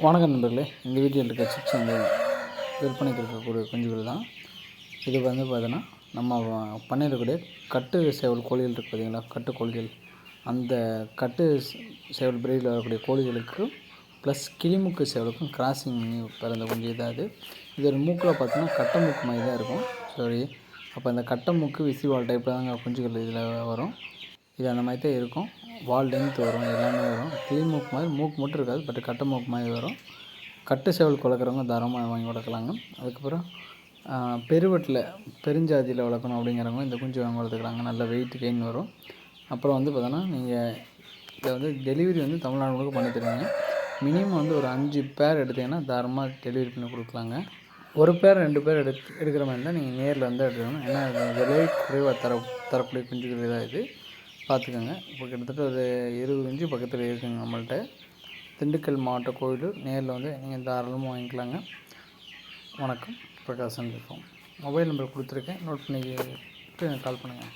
வணக்கம் நண்பர்களே. இந்த வீட்டில் இருக்க சிப்ஸ் வந்து விற்பனைக்கு இருக்கக்கூடிய குஞ்சுகள் தான். இது வந்து பார்த்தோன்னா நம்ம வ- பண்ணையில் இருக்கக்கூடிய கட்டு சேவல் கோழிகள் இருக்குது பார்த்தீங்களா? கட்டு கோழிகள். அந்த கட்டு சேவல் பிரீடில் வரக்கூடிய கோழிகளுக்கு ப்ளஸ் கிளிமுக்கு சேவலுக்கும் கிராசிங் பண்ணி பிறந்த குஞ்சு இது. இது ஒரு மூக்கில் பார்த்தோன்னா கட்டை மூக்கு மாதிரி தான் இருக்கும். சாரி அப்போ அந்த கட்டை மூக்கு விசிவால் டைப்பில் தான் குஞ்சுகள் இதில் வரும். இது அந்த மாதிரி தான் இருக்கும். வால் லென்த் வரும் எல்லாமே வரும். கிளி மூக்கு மாதிரி மூக்கு மட்டும் இருக்காது பட் கட்டை மூக்கு மாதிரி வரும். கட்டு சேவல் வளர்க்குறவங்க தாராளமாக வாங்கி வளர்க்கலாங்க. அதுக்கப்புறம் பெருவட்டில் பெருவெட்டில் பெருஞ்சாதியில் வளர்க்கணும் அப்படிங்கிறவங்க இந்த குஞ்சு வாங்கி வளர்த்துக்கிறாங்க நல்ல வெயிட் கெயின் வரும். அப்புறம் வந்து பார்த்தோன்னா நீங்கள் இதை வந்து டெலிவரி வந்து தமிழ்நாடு முழுக்க பண்ணி தருவாங்க. மினிமம் வந்து ஒரு அஞ்சு பேர் எடுத்தீங்கன்னா தாராளமாக டெலிவரி பண்ணி கொடுக்கலாங்க. ஒரு பேர் ரெண்டு பேர் எடுத்து எடுக்கிற மாதிரி இருந்தால் நீங்கள் நேரில் வந்து எடுத்துக்கணும். ஏன்னா விலை குறைவாக தர தரக்கூடிய குஞ்சுகள் இதாக இது. பார்த்துக்கோங்க. இப்போ கிட்டத்தட்ட ஒரு இருபது இஞ்சு பக்கத்தில் இருக்குங்க நம்மள்ட்ட. திண்டுக்கல் மாவட்ட கோயில். நேரில் வந்து நீங்கள் தாராளமாக வாங்கிக்கலாங்க. வணக்கம். பிரகாசன் இருக்கோம் மொபைல் நம்பர் கொடுத்துருக்கேன். நோட் பண்ணி கால் பண்ணுங்கள்